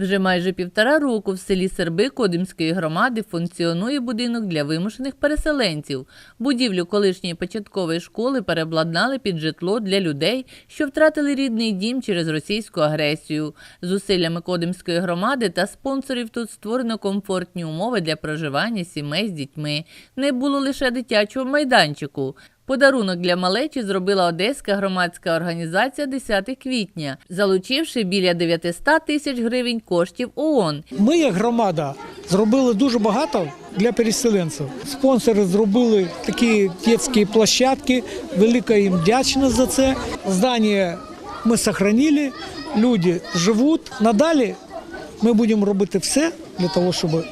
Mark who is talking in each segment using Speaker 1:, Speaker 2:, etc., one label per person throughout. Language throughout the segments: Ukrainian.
Speaker 1: Вже майже півтора року в селі Серби Кодимської громади функціонує будинок для вимушених переселенців. Будівлю колишньої початкової школи переобладнали під житло для людей, що втратили рідний дім через російську агресію. Зусиллями Кодимської громади та спонсорів тут створено комфортні умови для проживання сімей з дітьми. Не було лише дитячого майданчику. Подарунок для малечі зробила Одеська громадська організація 10 квітня, залучивши біля 900 тисяч гривень коштів ООН.
Speaker 2: Ми, як громада, зробили дуже багато для переселенців. Спонсори зробили такі дитячі площадки. Велика їм вдячність за це. Здання ми зберігали, люди живуть. Надалі ми будемо робити все для того, щоб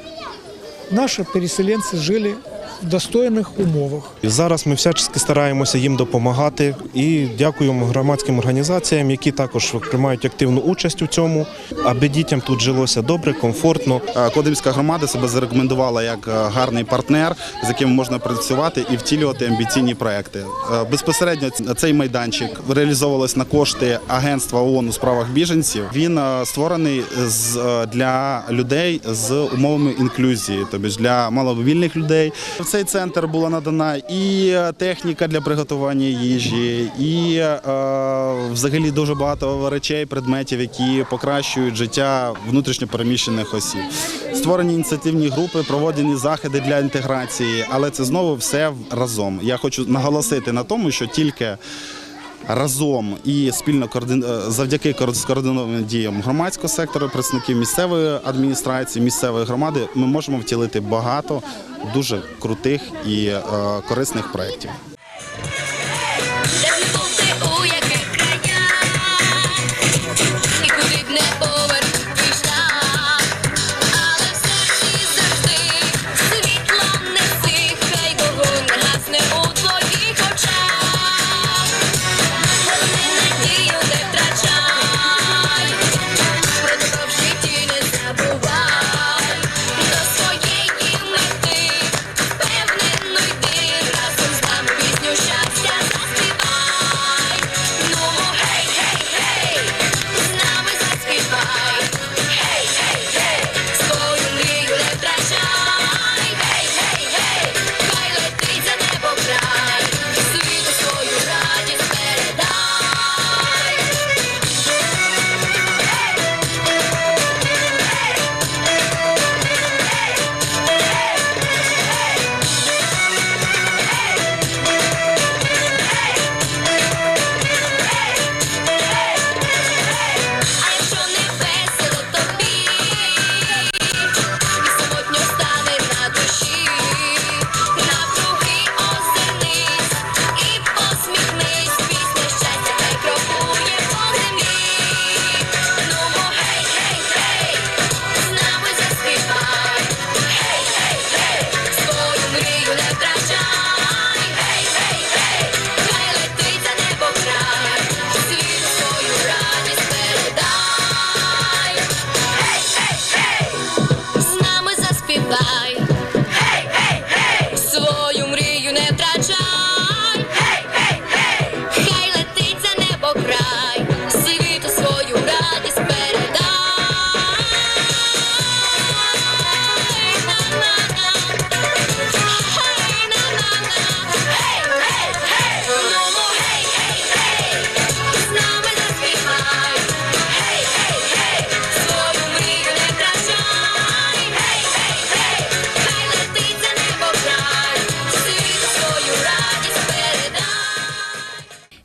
Speaker 2: наші переселенці жили в достойних умовах.
Speaker 3: І Зараз ми всячески стараємося їм допомагати і дякуємо громадським організаціям, які також приймають активну участь у цьому, аби дітям тут жилося добре, комфортно.
Speaker 4: Е, Кодимська громада себе зарекомендувала як е, гарний партнер, з яким можна працювати і втілювати амбіційні проекти. Е, Безпосередньо цей майданчик реалізовувалось на кошти агентства ООН у справах біженців. Він створений з для людей з умовами інклюзії, тобто для маломобільних людей. Цей центр була надана і е, техніка для приготування їжі, і е, взагалі дуже багато речей, предметів, які покращують життя внутрішньопереміщених осіб. Створені ініціативні групи, проводені заходи для інтеграції, але це знову все разом. Я хочу наголосити на тому, що тільки разом і спільно е, завдяки коорд- скоординованим діям громадського сектору, представників місцевої адміністрації, місцевої громади, ми можемо втілити багато дуже крутих і е, корисних проєктів.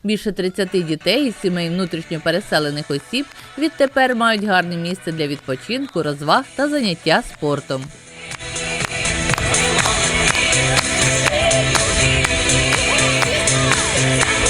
Speaker 1: Більше 30 дітей із сімей внутрішньо переселених осіб відтепер мають гарне місце для відпочинку, розваг та заняття спортом.
Speaker 5: Забрав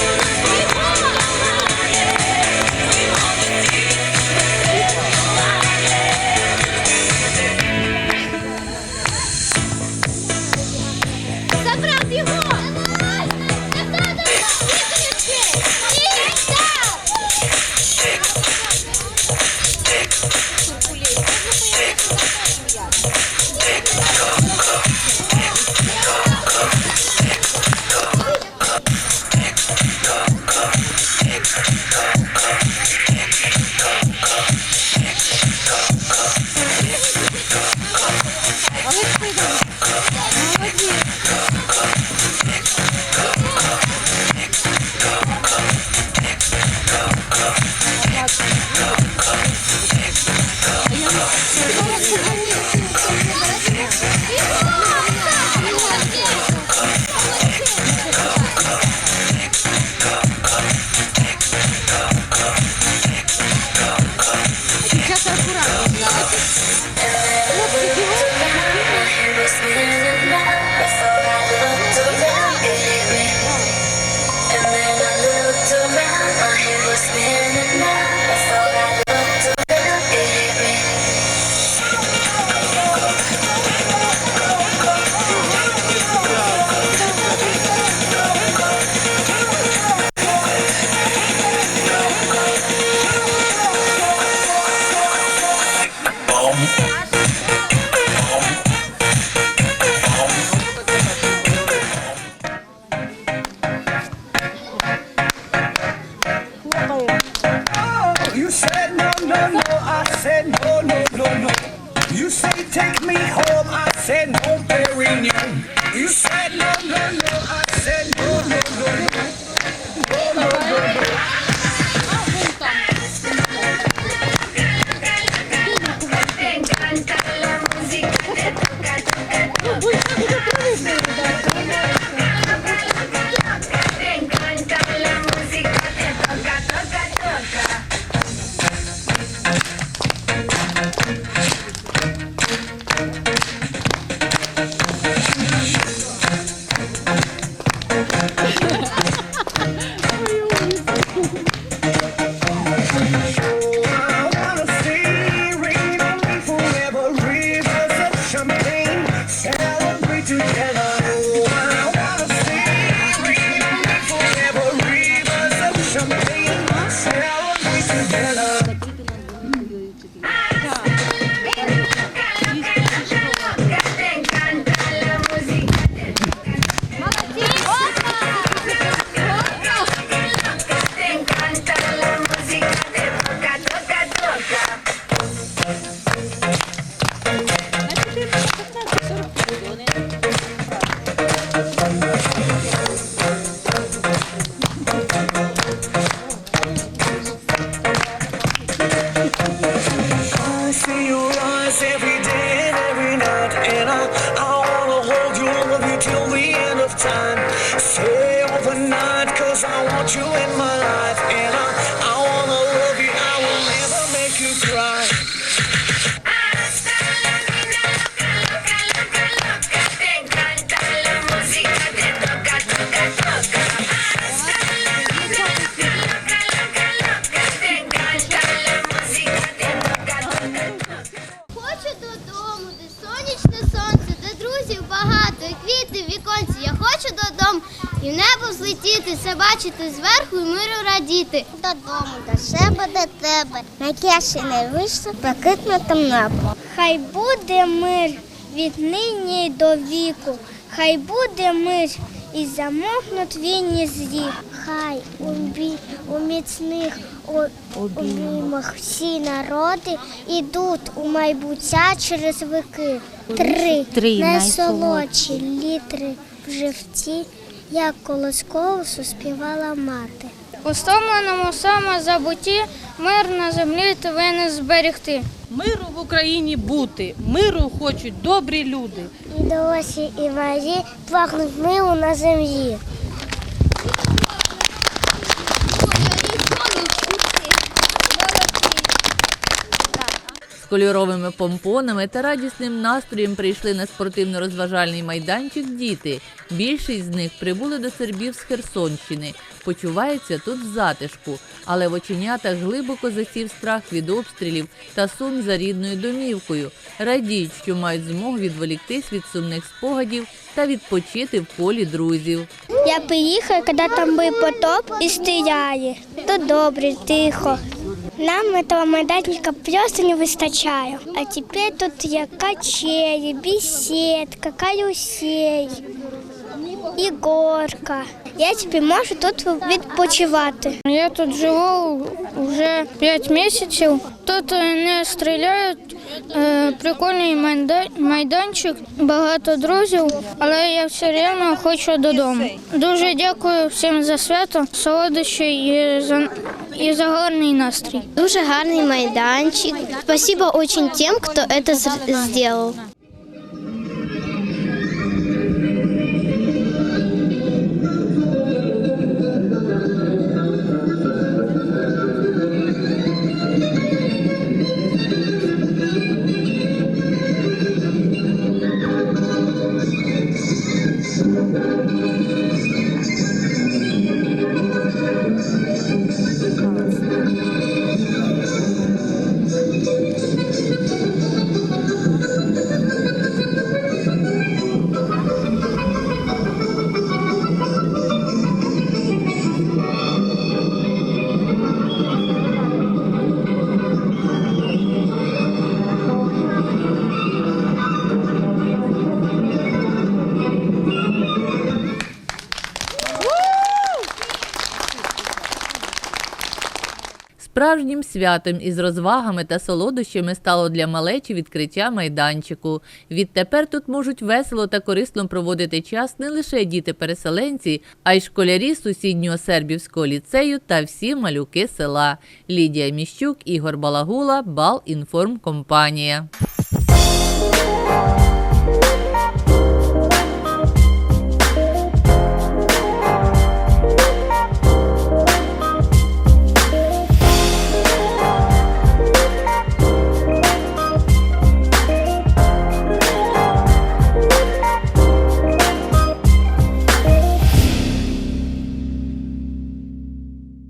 Speaker 6: You said no, no, no. I said
Speaker 7: взлетіти, все бачити зверху і миру радіти. Додому, до себе, до тебе, на кеші не вийшло, блакитне небо. Хай буде мир від нині до віку, хай буде мир і замовкнуть війні злі. Хай у, бі- у міцних обіймах всі народи ідуть у майбуття через вики. Три,
Speaker 8: Три
Speaker 7: найсолодші літри в живці, як колосково співала мати.
Speaker 9: У стомленому самозабутті мир на землі повинен зберегти.
Speaker 10: Миру в Україні бути, миру хочуть добрі люди.
Speaker 7: І досі і варі пахнуть милу на землі.
Speaker 1: Кольоровими помпонами та радісним настроєм прийшли на спортивно-розважальний майданчик діти. Більшість з них прибули до Сербів з Херсонщини. Почуваються тут в затишку, але в оченятах глибоко засів страх від обстрілів та сум за рідною домівкою. Радіють, що мають змогу відволіктись від сумних спогадів та відпочити в полі друзів.
Speaker 7: Я приїхала, коли там був потоп і стріляє. Тут добре, тихо. Нам этого майданчика просто не вистачає. А тепер тут є качелі, беседка, карусель і горка. Я тепер можу тут відпочивати.
Speaker 9: Я тут живу вже 5 місяців. Тут е, не стріляють, Е, прикольний майда- майданчик, багато друзів, але я все рівно хочу додому. Дуже дякую всім за свято, солодощі і за, і за гарний настрій.
Speaker 7: Дуже гарний майданчик. Спасибо очень тим, хто це сделал.
Speaker 1: Справжнім святом із розвагами та солодощами стало для малечі відкриття майданчику. Відтепер тут можуть весело та корисно проводити час не лише діти-переселенці, а й школярі сусіднього сербівського ліцею та всі малюки села. Лідія Міщук, Ігор Балагула, Бал Інформкомпанія.